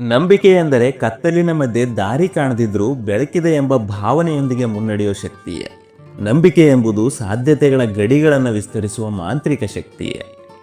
ನಂಬಿಕೆ ಎಂದರೆ ಕತ್ತಲಿನ ಮಧ್ಯೆ ದಾರಿ ಕಾಣದಿದ್ರೂ ಬೆಳಕಿದೆ ಎಂಬ ಭಾವನೆಯೊಂದಿಗೆ ಮುನ್ನಡೆಯೋ ಶಕ್ತಿ ನಂಬಿಕೆ ಎಂಬುದು ಸಾಧ್ಯತೆಗಳ ಗಡಿಗಳನ್ನು ವಿಸ್ತರಿಸುವ ಮಾಂತ್ರಿಕ ಶಕ್ತಿ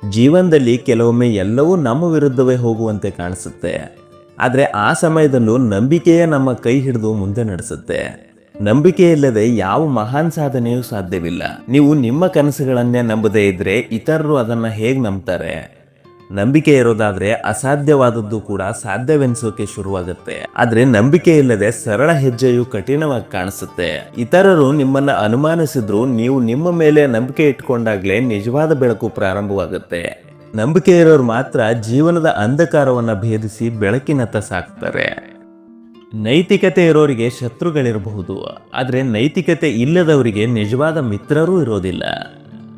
ಜೀವನದಲ್ಲಿ ಕೆಲವೊಮ್ಮೆ ಎಲ್ಲವೂ ನಮ್ಮ ವಿರುದ್ಧವೇ ಹೋಗುವಂತೆ ಕಾಣಿಸುತ್ತೆ. ಆದರೆ ಆ ಸಮಯದಲ್ಲೂ ನಂಬಿಕೆಯೇ ನಮ್ಮ ಕೈ ಹಿಡಿದು ಮುಂದೆ ನಡೆಸುತ್ತೆ. ನಂಬಿಕೆ ಇಲ್ಲದೆ ಯಾವ ಮಹಾನ್ ಸಾಧನೆಯೂ ಸಾಧ್ಯವಿಲ್ಲ. ನೀವು ನಿಮ್ಮ ಕನಸುಗಳನ್ನೇ ನಂಬದೇ ಇದ್ರೆ ಇತರರು ಅದನ್ನ ಹೇಗೆ ನಂಬ್ತಾರೆ? ನಂಬಿಕೆ ಇರೋದಾದ್ರೆ ಅಸಾಧ್ಯವಾದದ್ದು ಕೂಡ ಸಾಧ್ಯವೆನಿಸೋಕೆ ಶುರುವಾಗುತ್ತೆ. ಆದ್ರೆ ನಂಬಿಕೆ ಇಲ್ಲದೆ ಸರಳ ಹೆಜ್ಜೆಯು ಕಠಿಣವಾಗಿ ಕಾಣಿಸುತ್ತೆ. ಇತರರು ನಿಮ್ಮನ್ನ ಅನುಮಾನಿಸಿದ್ರು ನೀವು ನಿಮ್ಮ ಮೇಲೆ ನಂಬಿಕೆ ಇಟ್ಕೊಂಡಾಗ್ಲೇ ನಿಜವಾದ ಬೆಳಕು ಪ್ರಾರಂಭವಾಗುತ್ತೆ. ನಂಬಿಕೆ ಇರೋರು ಮಾತ್ರ ಜೀವನದ ಅಂಧಕಾರವನ್ನ ಭೇದಿಸಿ ಬೆಳಕಿನತ್ತ ಸಾಕ್ತಾರೆ. ನೈತಿಕತೆ ಇರೋರಿಗೆ ಶತ್ರುಗಳಿರಬಹುದು. ಆದರೆ ನೈತಿಕತೆ ಇಲ್ಲದವರಿಗೆ ನಿಜವಾದ ಮಿತ್ರರೂ ಇರೋದಿಲ್ಲ.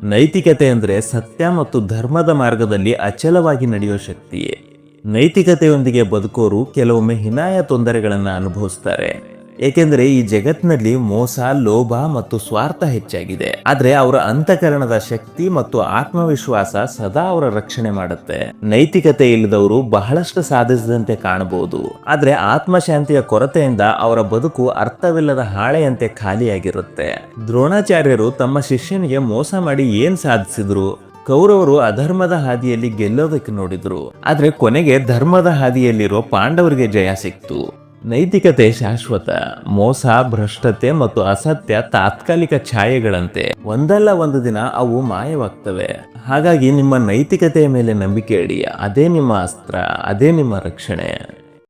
ನೈತಿಕತೆ ಅಂದರೆ ಸತ್ಯ ಮತ್ತು ಧರ್ಮದ ಮಾರ್ಗದಲ್ಲಿ ಅಚಲವಾಗಿ ನಡೆಯೋ ಶಕ್ತಿಯೇ. ನೈತಿಕತೆಯೊಂದಿಗೆ ಬದುಕೋರು ಕೆಲವೊಮ್ಮೆ ಹಿನಾಯ ತೊಂದರೆಗಳನ್ನು ಅನುಭವಿಸ್ತಾರೆ. ಏಕೆಂದರೆ ಈ ಜಗತ್ತಿನಲ್ಲಿ ಮೋಸ, ಲೋಭ ಮತ್ತು ಸ್ವಾರ್ಥ ಹೆಚ್ಚಾಗಿದೆ. ಆದ್ರೆ ಅವರ ಅಂತಃಕರಣದ ಶಕ್ತಿ ಮತ್ತು ಆತ್ಮವಿಶ್ವಾಸ ಸದಾ ಅವರ ರಕ್ಷಣೆ ಮಾಡುತ್ತೆ. ನೈತಿಕತೆ ಇಲ್ಲದವರು ಬಹಳಷ್ಟು ಸಾಧಿಸಿದಂತೆ ಕಾಣಬಹುದು. ಆದ್ರೆ ಆತ್ಮಶಾಂತಿಯ ಕೊರತೆಯಿಂದ ಅವರ ಬದುಕು ಅರ್ಥವಿಲ್ಲದ ಹಾಳೆಯಂತೆ ಖಾಲಿಯಾಗಿರುತ್ತೆ. ದ್ರೋಣಾಚಾರ್ಯರು ತಮ್ಮ ಶಿಷ್ಯನಿಗೆ ಮೋಸ ಮಾಡಿ ಏನ್ ಸಾಧಿಸಿದ್ರು? ಕೌರವರು ಅಧರ್ಮದ ಹಾದಿಯಲ್ಲಿ ಗೆಲ್ಲೋದಕ್ಕೆ ನೋಡಿದ್ರು. ಆದ್ರೆ ಕೊನೆಗೆ ಧರ್ಮದ ಹಾದಿಯಲ್ಲಿರೋ ಪಾಂಡವರಿಗೆ ಜಯ ಸಿಕ್ತು. ನೈತಿಕತೆ ಶಾಶ್ವತ ಮೋಸ, ಭ್ರಷ್ಟತೆ ಮತ್ತು ಅಸತ್ಯ ತಾತ್ಕಾಲಿಕ ಛಾಯೆಗಳಂತೆ ಒಂದಲ್ಲ ಒಂದು ದಿನ ಅವು ಮಾಯವಾಗ್ತವೆ. ಹಾಗಾಗಿ ನಿಮ್ಮ ನೈತಿಕತೆಯ ಮೇಲೆ ನಂಬಿಕೆ ಇಡಿ. ಅದೇ ನಿಮ್ಮ ಅಸ್ತ್ರ, ಅದೇ ನಿಮ್ಮ ರಕ್ಷಣೆ.